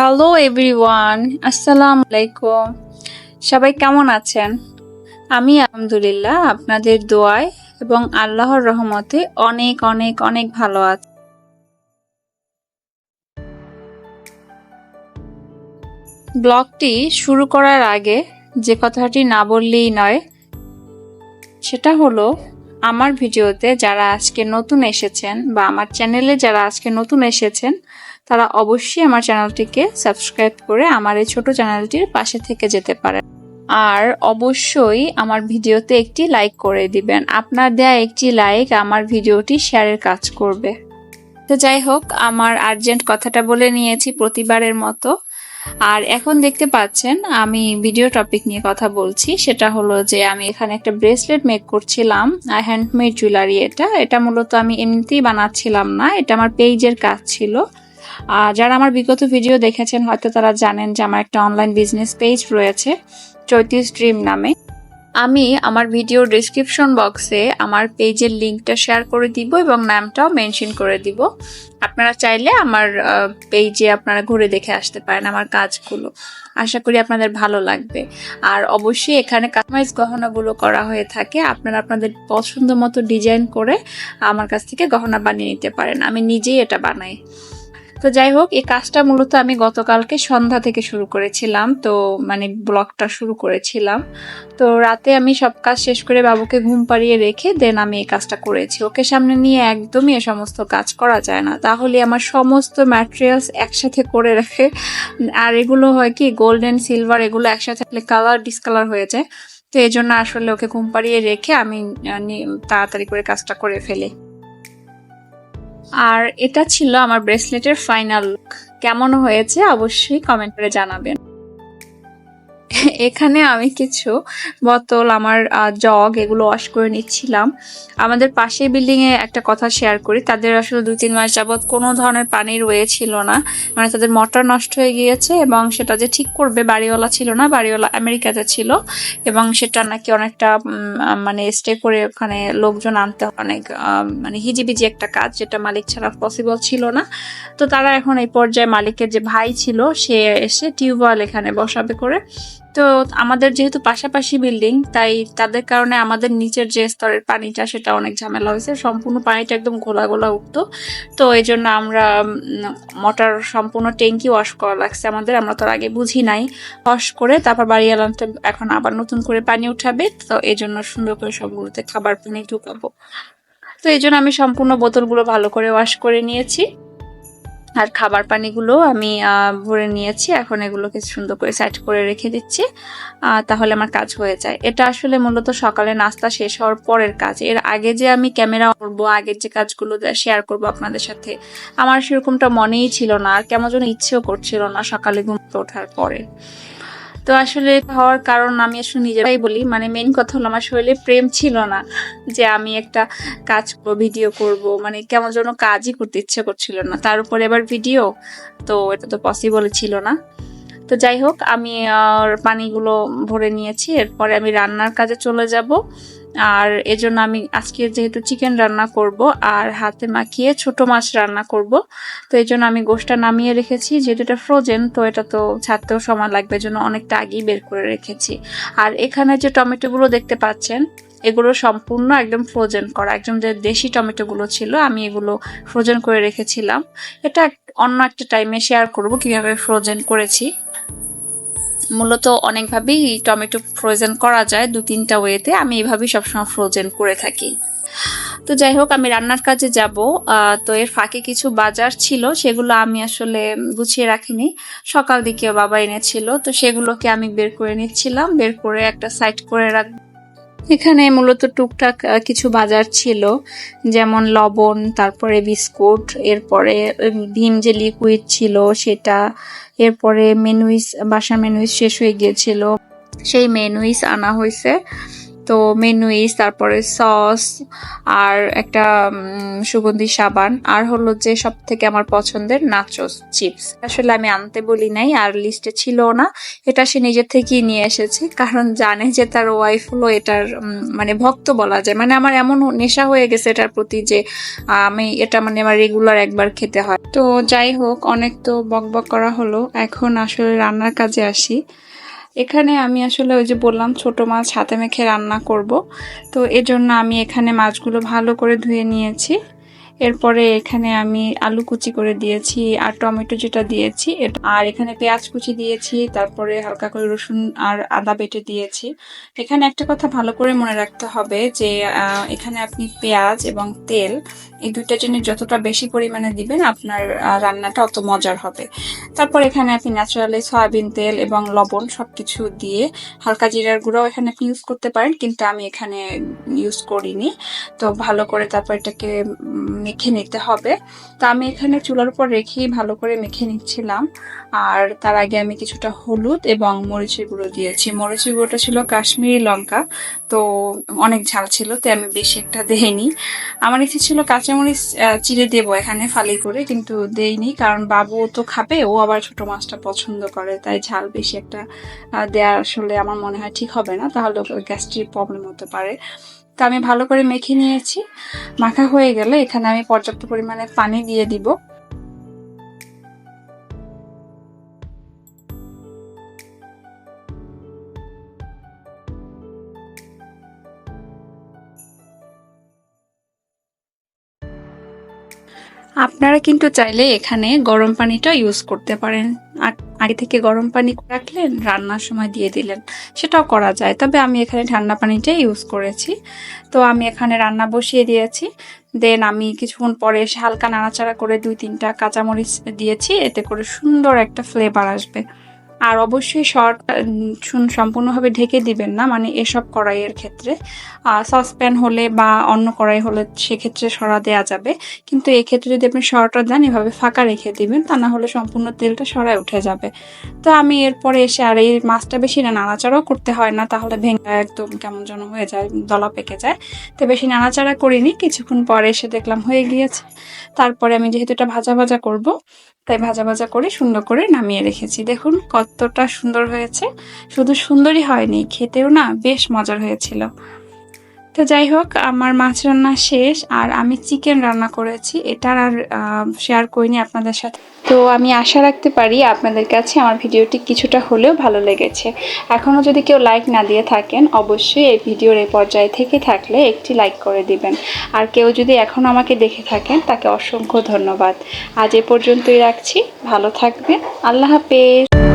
Hello everyone আসসালামু আলাইকুম সবাই কেমন আছেন? আমি আলহামদুলিল্লাহ আপনাদের দোয়ায় এবং আল্লাহর রহমতে অনেক অনেক অনেক ভালো আছি। ব্লগটি শুরু করার আগে যে কথাটি না বললেই নয়, সেটা হলো আমার ভিডিওতে যারা আজকে নতুন এসেছেন বা আমার চ্যানেলে যারা আজকে নতুন এসেছেন তারা অবশ্যই আমার চ্যানেলটিকে সাবস্ক্রাইব করে আমার এই ছোট চ্যানেলটির পাশে থেকে যেতে পারেন। আর অবশ্যই আমার ভিডিওতে একটি লাইক করে দিবেন। আপনার দেয়া একটি লাইক আমার ভিডিওটি শেয়ারের কাজ করবে। তো যাই হোক, আমার আর্জেন্ট কথাটা বলে নিয়েছি প্রতিবারের মতো। আর এখন দেখতে পাচ্ছেন, আমি ভিডিও টপিক নিয়ে কথা বলছি। সেটা হলো যে, আমি এখানে একটা ব্রেসলেট মেক করছিলাম হ্যান্ডমেড জুয়েলারি এটা। এটা মূলত আমি এমনিতেই বানাচ্ছিলাম না, এটা আমার পেজের কাজ ছিল। যারা আমার বিগত ভিডিও দেখেছেন, হয়তো তারা জানেন যে আমার একটা অনলাইন বিজনেস পেজ রয়েছে, চৈতি স্ট্রিম নামে। আমি আমার ভিডিও ডিসক্রিপশন বক্সে আমার পেজের লিঙ্কটা শেয়ার করে দিব এবং নামটাও মেনশন করে দিব। আপনারা চাইলে আমার পেজে আপনারা ঘুরে দেখে আসতে পারেন আমার কাজগুলো। আশা করি আপনাদের ভালো লাগবে। আর অবশ্যই এখানে কাস্টমাইজ গহনাগুলো করা হয়ে থাকে। আপনারা আপনাদের পছন্দ মতো ডিজাইন করে আমার কাছ থেকে গহনা বানিয়ে নিতে পারেন। আমি নিজেই এটা বানাই। তো যাই হোক, এই কাজটা মূলত আমি গতকালকে সন্ধ্যা থেকে শুরু করেছিলাম। তো মানে ব্লগটা শুরু করেছিলাম। তো রাতে আমি সব কাজ শেষ করে বাবুকে ঘুম পাড়িয়ে রেখে দেন আমি এই কাজটা করেছি। ওকে সামনে নিয়ে একদমই এ সমস্ত কাজ করা যায় না। তাহলে আমার সমস্ত ম্যাটেরিয়ালস একসাথে করে রাখে। আর এগুলো হয় কি গোল্ডেন সিলভার এগুলো একসাথে কালার ডিসকালার হয়ে যায়। তো এই জন্য আসলে ওকে ঘুম পাড়িয়ে রেখে আমি তাড়াতাড়ি করে কাজটা করে ফেলি। আর এটা ছিল আমার ব্রেসলেটের ফাইনাল কেমন হয়েছে অবশ্যই কমেন্ট করে জানাবেন। এখানে আমি কিছু বোতল, আমার জগ এগুলো ওয়াশ করে নিচ্ছিলাম। আমাদের পাশের বিল্ডিং এ একটা কথা শেয়ার করি, তাদের আসলে দুই তিন মাস যাবত কোনো ধরনের পানির ওয়ে ছিল না। মানে তাদের মোটর নষ্ট হয়ে গিয়েছে এবং সেটা যে ঠিক করবে বাড়িওয়ালা ছিল না, বাড়িওয়ালা আমেরিকাতে ছিল এবং সেটা নাকি অনেকটা মানে স্টে করে ওখানে লোকজন আনতে অনেক মানে হিজিবিজি একটা কাজ যেটা মালিক ছাড়া পসিবল ছিল না। তো তারা এখন এই পর্যায়ে মালিকের যে ভাই ছিল, সে এসে টিউবওয়েল এখানে বসাবে করে তো আমাদের যেহেতু পাশাপাশি বিল্ডিং, তাই তাদের কারণে আমাদের নিচের যে স্তরের পানিটা সেটা অনেক ঝামেলা হয়েছে। সম্পূর্ণ পানিটা একদম ঘোলা ঘোলা উঠতো। তো এই জন্য আমরা মোটর সম্পূর্ণ ট্যাঙ্কি ওয়াশ করা লাগছে আমাদের। আমরা তো আগে বুঝি নাই। ওয়াশ করে তারপর বাড়ি এলামটা এখন আবার নতুন করে পানি উঠাবে। তো এই জন্য সুন্দর করে সবগুলোতে খাবার পানি ঢুকাবো। তো এই জন্য আমি সম্পূর্ণ বোতলগুলো ভালো করে ওয়াশ করে নিয়েছি। আর খাবার পানিগুলো আমি ভরে নিয়েছি। এখন এগুলোকে সুন্দর করে সাইড করে রেখে দিচ্ছি। তাহলে আমার কাজ হয়ে যায়। এটা আসলে মূলত সকালে নাস্তা শেষ হওয়ার পরের কাজ। এর আগে যে আমি ক্যামেরা করব, আগের যে কাজগুলো শেয়ার করব আপনাদের সাথে, আমার সেরকমটা মনেই ছিল না। আর কেমন যেন ইচ্ছেও করছিল না সকালে ঘুমতে ওঠার পরে। তো আসলে হওয়ার কারণ আমি আসলে নিজেরাই বলি। মানে মেন কথা হলো আমার শরীরে প্রেম ছিল না যে আমি একটা কাজ করব ভিডিও করব। মানে কেমন যেন কাজই করতে ইচ্ছে করছিল না। তার উপরে এবার ভিডিও তো এটা তো পসিবল ছিল না। তো যাই হোক, আমি পানিগুলো ভরে নিয়েছি। এরপরে আমি রান্নার কাজে চলে যাব। আর এজন্য আমি আজকে যেহেতু চিকেন রান্না করব আর হাতে মাখিয়ে ছোট মাছ রান্না করব, তো এই জন্য আমি গোশটা নামিয়ে রেখেছি। যেহেতু এটা ফ্রোজেন তো এটা তো ছাড়তেও সময় লাগবে, এজন্য অনেকটা আগেই বের করে রেখেছি। আর এখানে যে টমেটোগুলো দেখতে পাচ্ছেন, এগুলো সম্পূর্ণ একদম ফ্রোজেন করা, একদম যে দেশি টমেটোগুলো ছিল, আমি এগুলো ফ্রোজেন করে রেখেছিলাম। এটা অন্য একটা টাইমে শেয়ার করব কীভাবে ফ্রোজেন করেছি। মূলত অনেকভাবেই টমেটো ফ্রোজেন করা যায় দু তিনটা ওয়েতে আমি এভাবেই সবসময় ফ্রোজেন করে থাকি। তো যাই হোক, আমি রান্নার কাজে যাব। তো এর ফাঁকে কিছু বাজার ছিল, সেগুলো আমি আসলে গুছিয়ে রাখিনি। সকাল দিকে বাবা এনেছিল, তো সেগুলোকে আমি বের করে নিচ্ছিলাম। বের করে একটা সাইড করে রাখ এখানে মূলত টুকটাক কিছু বাজার ছিল, যেমন লবণ, তারপরে বিস্কুট, এরপরে ভীম যে লিকুইড ছিল সেটা, এরপরে মেনুইস বাসা মেনুইস শেষ হয়ে গিয়েছিল। সেই মেনুইস আনা হয়েছে। তো মেনুইস তারপরে সস আর একটা সুগন্ধি সাবান। আর হলো যে সব থেকে আমার পছন্দের নাচোস চিপস আসলে আমি আনতে বলি নাই, আর লিস্টে ছিল না। এটা সে নিজের থেকেই নিয়ে এসেছে, কারণ জানে যে তার ওয়াইফ হলো এটার মানে ভক্ত বলা যায়। মানে আমার এমন নেশা হয়ে গেছে এটার প্রতি যে, আমি এটা মানে আমার রেগুলার একবার খেতে হয়। তো যাই হোক, অনেক তো বকবক করা হলো। এখন আসলে রান্নার কাজে আসি। এখানে আমি আসলে ওই যে বললাম, ছোট মাছ হাতে মেখে রান্না করব। তো এজন্য আমি এখানে মাছগুলো ভালো করে ধুয়ে নিয়েছি। এরপরে এখানে আমি আলু কুচি করে দিয়েছি আর টমেটো যেটা দিয়েছি আর এখানে পেঁয়াজ কুচি দিয়েছি, তারপরে হালকা করে রসুন আর আদা বেটে দিয়েছি। এখানে একটা কথা ভালো করে মনে রাখতে হবে যে এখানে আপনি পেঁয়াজ এবং তেল এই দুইটা জিনিস যতটা বেশি পরিমাণে দিবেন, আপনার রান্নাটা অত মজার হবে। তারপর এখানে আপনি ন্যাচারালি সয়াবিন তেল এবং লবণ সবকিছু দিয়ে হালকা জিরার গুঁড়াও এখানে আপনি ইউজ করতে পারেন, কিন্তু আমি এখানে ইউজ করিনি। তো ভালো করে তারপর এটাকে মেখে নিতে হবে। তো আমি এখানে চুলার উপর রেখেই ভালো করে মেখে নিচ্ছিলাম। আর তার আগে আমি কিছুটা হলুদ এবং মরিচের গুঁড়ো দিয়েছি। মরিচের গুঁড়োটা ছিল কাশ্মীরি লঙ্কা, তো অনেক ঝাল ছিল তো আমি বেশি একটা দেইনি। আমার ইচ্ছে ছিল কাঁচামরিচ চিড়ে দেব এখানে ফালি করে, কিন্তু দেইনি, কারণ বাবু তো খাবে, ও আবার ছোট মাছটা পছন্দ করে, তাই ঝাল বেশি একটা দেয়া আসলে আমার মনে হয় ঠিক হবে না, তাহলে গ্যাস্ট্রিক প্রবলেম হতে পারে। তো আমি ভালো করে মেখে নিয়েছি, মাখা হয়ে গেলে এখানে আমি পর্যাপ্ত পরিমাণে পানি দিয়ে দিব। আপনারা কিন্তু চাইলে এখানে গরম পানিটা ইউজ করতে পারেন। আগে থেকে গরম পানি রাখলেন, রান্নার সময় দিয়ে দিলেন, সেটাও করা যায়। তবে আমি এখানে ঠান্ডা পানিটাই ইউজ করেছি। তো আমি এখানে রান্না বসিয়ে দিয়েছি। দেন আমি কিছুক্ষণ পরে এসে হালকা নাড়াচাড়া করে দুই তিনটা কাঁচামরিচ দিয়েছি। এতে করে সুন্দর একটা ফ্লেভার আসবে। আর অবশ্যই শর্ট সম্পূর্ণভাবে ঢেকে দিবেন না মানে এসব কড়াইয়ের ক্ষেত্রে। সসপ্যান হলে বা অন্য কড়াই হলে সেক্ষেত্রে সরা দেওয়া যাবে। কিন্তু এক্ষেত্রে যদি আপনি সরাটা দেন, এভাবে ফাঁকা রেখে দিবেন, তা না হলে সম্পূর্ণ তেলটা সরায় উঠে যাবে। তো আমি এরপরে এসে আর এই মাছটা বেশি না, নাড়াচাড়াও করতে হয় না, তাহলে ভেঙে একদম কেমন যেন হয়ে যায়, দলা পেকে যায়। তো বেশি নাড়াচাড়া করিনি, কিছুক্ষণ পরে এসে দেখলাম হয়ে গিয়েছে। তারপরে আমি যেহেতু এটা ভাজা ভাজা করব, তাই ভাজা ভাজা করে সুন্দর করে নামিয়ে রেখেছি। দেখুন কতটা সুন্দর হয়েছে। শুধু সুন্দরই হয়নি, খেতেও না বেশ মজার হয়েছিল। তো যাই হোক, আমার মাছ রান্না শেষ আর আমি চিকেন রান্না করেছি। এটার আর শেয়ার করিনি আপনাদের সাথে। তো আমি আশা রাখতে পারি আপনাদের কাছে আমার ভিডিওটি কিছুটা হলেও ভালো লেগেছে। এখনও যদি কেউ লাইক না দিয়ে থাকেন, অবশ্যই এই ভিডিওর এই পর্যায়ে থেকে থাকলে একটি লাইক করে দিবেন। আর কেউ যদি এখনও আমাকে দেখে থাকেন, তাকে অসংখ্য ধন্যবাদ। আজ এ পর্যন্তই রাখছি। ভালো থাকবেন। আল্লাহ হাফেজ।